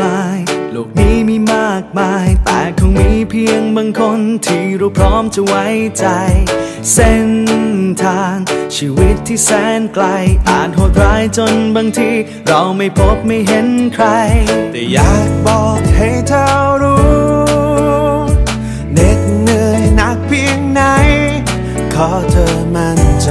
มาย โลกนี้มีมากมาย แต่คงมีเพียงบางคนที่เราพร้อมจะไว้ใจ เส้นทางชีวิตที่แสนไกล อาจโหดร้ายจนบางที เราไม่พบไม่เห็นใคร แต่อยากบอกให้เธอรู้เหน็ดเหนื่อยหนักเพียงไหน ขอเธอมั่นใจ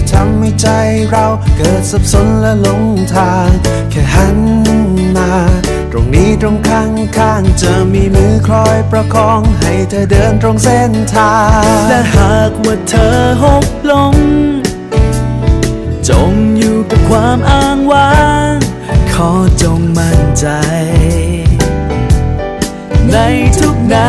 จะทำให้ใจเราเกิดสับสนและหลงทาง แค่หันมา ตรงนี้ตรงข้างข้างๆจะมีมือคอยประคอง ให้เธอเดินตรงเส้นทาง และหากว่าเธอหกลง จมอยู่กับความอ้างว้าง ขอจงมั่นใจ ในทุกนา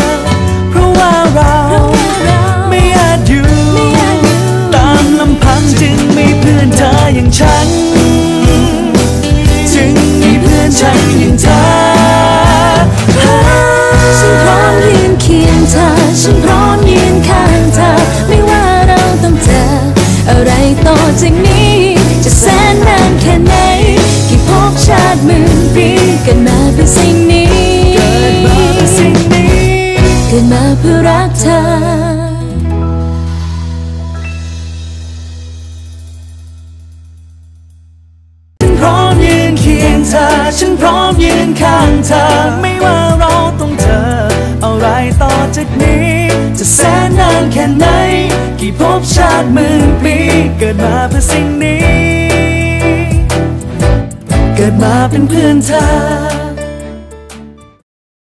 ฉันพร้อมยืนข้างเธอ ไม่ว่าเราต้องเจอ อะไรต่อจากนี้ จะแสนนานแค่ไหน กี่ภพชาติหมื่นปีเกิดมาเพื่อสิ่งนี้ เกิดมาเพื่อสิ่งนี้ เกิดมาเพื่อรักเธอฉันพร้อมยืนเคียงเธอ ฉันพร้อมยืนข้างเธอานแค่ไหน กี่ภพชาติหมื่นปี เกิดมาเพื่อสิ่งนี้ เกิดมาเป็นเพื่อนเธอ